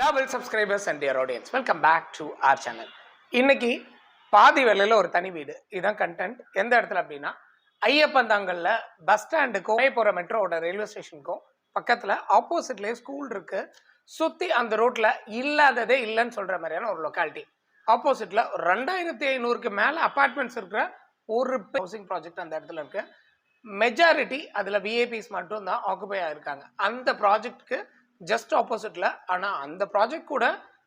Level subscribers and dear audience welcome back to our channel இன்னைக்கு பாதி வேலையில் ஒரு தனி வீடு. இதுதான் கண்டென்ட் எந்த இடத்துல அப்படின்னா ஐயப்பந்தாங்கல்ல பஸ் ஸ்டாண்டுக்கும் போகிற மெட்ரோவோட ரயில்வே ஸ்டேஷனுக்கும் பக்கத்தில் ஆப்போசிட்லேயே ஸ்கூல் இருக்கு. சுற்றி அந்த ரோட்டில் இல்லாததே இல்லைன்னு சொல்கிற மாதிரியான ஒரு லொக்காலிட்டி ஆப்போசிட்டில் ரெண்டாயிரத்தி ஐநூறுக்கு மேலே அப்பார்ட்மெண்ட்ஸ் இருக்கிற ஒரு ஹவுசிங் ப்ராஜெக்ட் அந்த இடத்துல இருக்குது மெஜாரிட்டி அதில் விஐபிஸ் மட்டும் தான் ஆக்குபை ஆகிருக்காங்க அந்த ப்ராஜெக்ட்க்கு ஜஸ்ட் ஆப்போசிட்டில் ஆனால் அந்த ப்ராஜெக்ட் கூட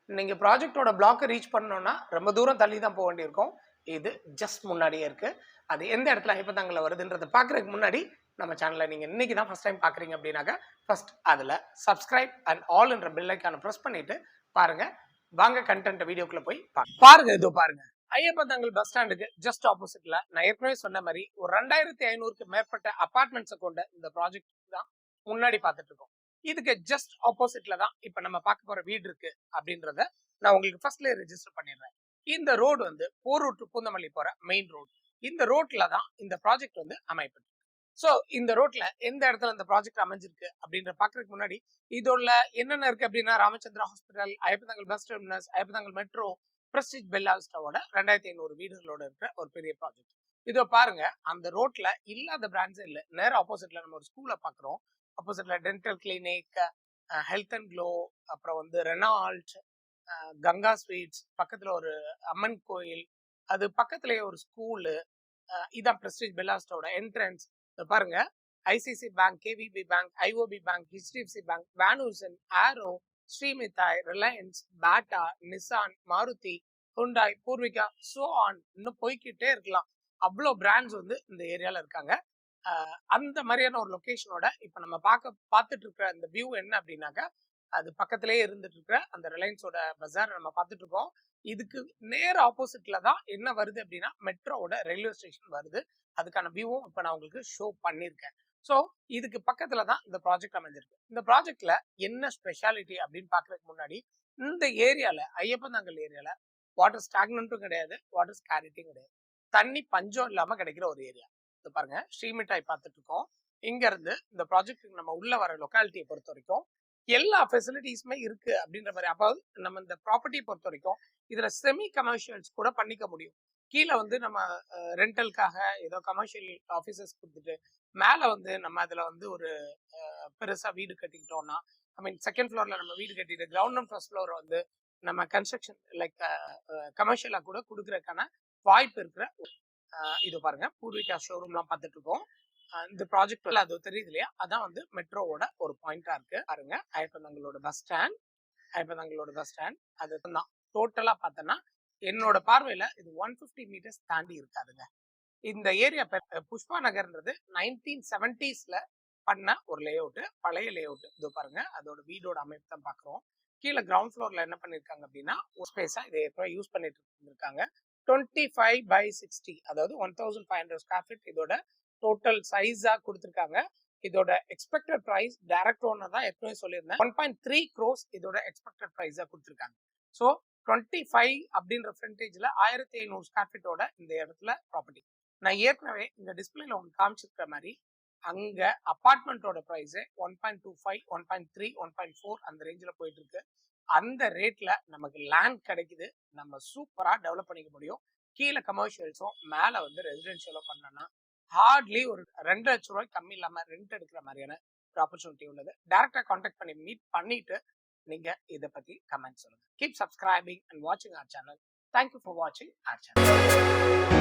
நீங்கள் ப்ராஜெக்டோட பிளாக்கை ரீச் பண்ணோன்னா ரொம்ப தூரம் தள்ளி தான் போக வேண்டியிருக்கும். இது ஜஸ்ட் முன்னாடியே இருக்குது அது எந்த இடத்துல ஐப்பத்தாங்கில் வருதுன்றதை பார்க்குறதுக்கு முன்னாடி நம்ம சேனலை நீங்கள் இன்றைக்கி தான் ஃபஸ்ட் டைம் பார்க்குறீங்க அப்படின்னாக்கா ஃபர்ஸ்ட் அதில் சப்ஸ்கிரைப் அண்ட் ஆல் என்ற பில்லைக்கான ப்ரெஸ் பண்ணிவிட்டு பாருங்கள் வாங்க கண்டென்ட் வீடியோக்குள்ளே போய் பாருங்க பாருங்கள் இதோ பாருங்கள் ஐயப்பந்தாங்கல் பஸ் ஸ்டாண்டுக்கு ஜஸ்ட் ஆப்போசிட்ல நான் ஏற்கனவே சொன்ன மாதிரி ஒரு ரெண்டாயிரத்தி ஐநூறுக்கு மேற்பட்ட அபார்ட்மெண்ட்ஸை கொண்ட இந்த ப்ராஜெக்ட் தான் முன்னாடி பார்த்துட்டு இருக்கோம். இதுக்கு ஜஸ்ட் ஆப்போசிட்ல தான் இப்ப நம்ம பார்க்க போற வீடு இருக்கு அப்படின்றத நான் உங்களுக்கு ஃபர்ஸ்ட்ல ரெஜிஸ்டர் பண்ணிடுறேன். இந்த ரோடு வந்து போரூர் டு பூந்தமல்லி போற மெயின் ரோடு இந்த ரோட்ல தான் இந்த ப்ராஜெக்ட் வந்து அமைப்பட்டு ஸோ இந்த ரோட்ல எந்த இடத்துல இந்த ப்ராஜெக்ட் அமைஞ்சிருக்கு அப்படின்ற பாக்குறதுக்கு முன்னாடி இதோட என்னென்ன இருக்கு அப்படின்னா Ramachandra hospital Ayyappanthangal bus terminus Ayyappanthangal metro Prestige பெல்லாவிஸ்டாவோட ரெண்டாயிரத்தி ஐநூறு வீடுகளோட இருக்கிற ஒரு பெரிய ப்ராஜெக்ட் இதோ பாருங்க அந்த ரோட்ல இல்லாத பிராண்ட்ஸ் இல்லை நேர ஆப்போசிட்ல நம்ம ஒரு ஸ்கூலை பாக்குறோம் ஆப்போசிட்ல dental clinic health and glow அப்புறம் வந்து ரெனால்ட் கங்கா ஸ்வீட்ஸ் பக்கத்துல ஒரு அம்மன் கோயில் அது பக்கத்துலயே ஒரு ஸ்கூலு இதான் பிரஸ்டீஜ் பெல்லாஸ்டோட என்ட்ரன்ஸ் பாருங்க. ICICI bank KVB bank IOB bank HDFC bank Van Heusen Arrow Srimithai Reliance Bata Nissan Maruti Hyundai Poorvika so on இன்னும் போய்க்கிட்டே இருக்கலாம். அவ்வளோ பிராண்ட்ஸ் வந்து இந்த ஏரியால இருக்காங்க. அந்த மாதிரியான ஒரு லொக்கேஷனோட இப்போ நம்ம பார்க்க பார்த்துட்டு இருக்கிற அந்த வியூ என்ன அப்படின்னாக்கா அது பக்கத்திலேயே இருந்துட்டு இருக்கிற அந்த ரிலையன்ஸோட பஜார் நம்ம பார்த்துட்டு இருக்கோம் இதுக்கு நேர் ஆப்போசிட்ல தான் என்ன வருது அப்படின்னா மெட்ரோவோட ரயில்வே ஸ்டேஷன் வருது. அதுக்கான வியூவும் இப்போ நான் உங்களுக்கு ஷோ பண்ணியிருக்கேன். ஸோ இதுக்கு பக்கத்துல தான் இந்த ப்ராஜெக்ட் அமைஞ்சிருக்கு. இந்த ப்ராஜெக்ட்ல என்ன ஸ்பெஷாலிட்டி அப்படின்னு பாக்குறதுக்கு முன்னாடி இந்த ஏரியால ஐயப்பந்தாங்கல் ஏரியால வாட்டர் ஸ்டாக்னன்ட்டும் கிடையாது வாட்டர் ஸ்கேரிட்டியும் கிடையாது. தண்ணி பஞ்சம் இல்லாம கிடைக்கிற ஒரு ஏரியா இது பாருங்க ஸ்ரீமிட்டாய் பார்த்துட்டு இருக்கோம் இங்க இருந்து இந்த ப்ராஜெக்ட்டுக்கு நம்ம உள்ள வர லொக்காலிட்டியை பொறுத்த வரைக்கும் எல்லா ஃபெசிலிட்டிஸுமே இருக்கு அப்படின்ற மாதிரி அப்போ நம்ம இந்த ப்ராப்பர்ட்டியை பொறுத்த வரைக்கும் இதுல செமி கமர்ஷியல்ஸ் கூட பண்ணிக்க முடியும். கீழே வந்து நம்ம ரெண்டலுக்காக ஏதோ கமர்ஷியல் ஆஃபீஸர்ஸ் கொடுத்துட்டு மேலே வந்து நம்ம அதில் வந்து ஒரு பெருசாக வீடு கட்டிக்கிட்டோம்னா ஐ மீன் செகண்ட் ஃப்ளோரில் நம்ம வீடு கட்டிட்டு கிரவுண்ட் அண்ட் ஃபர்ஸ்ட் ஃப்ளோர் வந்து நம்ம கன்ஸ்ட்ரக்ஷன் லைக் கமர்ஷியலாக கூட கொடுக்குறதுக்கான வாய்ப்பு இருக்கிற இது பாருங்க. பூர்விகா ஷோரூம்லாம் பார்த்துட்டு இருக்கோம் இந்த ப்ராஜெக்ட் அது தெரியுது இல்லையா அதான் வந்து மெட்ரோவோட ஒரு பாயிண்டா இருக்கு. பாருங்க. ஐப்பந்தங்களோட பஸ் ஸ்டாண்ட் ஐப்பந்தங்களோட பஸ் ஸ்டாண்ட் அது தான். டோட்டலா பார்த்தோன்னா என்னோட பார்வையில இது ஒன் ஃபிஃப்டி மீட்டர்ஸ் தாண்டி இருக்காதுங்க. இந்த ஏரியா புஷ்பா நகர்ன்றது நைன்டீன் செவன்டிஸ்ல பண்ண ஒரு லே அவுட் பழைய லே அவுட் இது பாருங்க. அதோட வீடோட அமைப்பு தான் பாக்குறோம் கீழே கிரவுண்ட் ஃப்ளோர்ல என்ன பண்ணிருக்காங்க அப்படின்னா ஸ்பேஸா இதை ஏற்கனவே யூஸ் பண்ணிட்டு இருக்காங்க டுவெண்ட்டி ஃபைவ் பை சிக்ஸ்டி அதாவது one thousand five hundred square feet இதோட டோட்டல் சைஸாக கொடுத்துருக்காங்க. இதோட எக்ஸ்பெக்டட் ப்ரைஸ் டைரக்ட் ஓனர் தான் ஏற்கனவே சொல்லியிருந்தேன். ஒன் பாயிண்ட் த்ரீ க்ரோஸ் இதோட எக்ஸ்பெக்டட் ப்ரைஸாக கொடுத்துருக்காங்க. ஸோ டுவெண்ட்டி ஃபைவ் அப்படின்ற ஃப்ரண்டேஜ்ல ஆயிரத்தி ஐநூறு ஸ்கொயர் ஃபீட்டோட இந்த இடத்துல ப்ராப்பர்ட்டி நான் ஏற்கனவே இந்த டிஸ்பிளேல உங்களுக்கு காமிச்சிருக்கிற மாதிரி அங்க அப்பார்ட்மெண்ட்டோட price one point two five one point three one point four அந்த ரேஞ்சில் போயிட்டு இருக்கு அந்த ரேட்ல நமக்கு லேண்ட் கிடைக்குது. நம்ம சூப்பரா டெவலப் பண்ணிக்க முடியும். கீழே கமர்ஷியல்ஸும் மேல வந்து ரெசிடென்ஷியலும் பண்ணோம்னா ஹார்ட்லி ஒரு ரெண்டு லட்ச ரூபாய் கம்மி இல்லாம ரெண்ட் எடுக்கிற மாதிரியான ஒரு ஆப்பர்ச்சுனிட்டி உள்ளது. டேரக்டா கான்டாக்ட் பண்ணி மீட் பண்ணிட்டு நீங்க இதை பத்தி கமெண்ட் சொல்லுங்க. கீப் சப்ஸ்கிரைபிங் அண்ட் வாட்சிங் ஆர் சேனல் தேங்க்யூ ஃபார் வாட்சிங் ஆர் சேனல்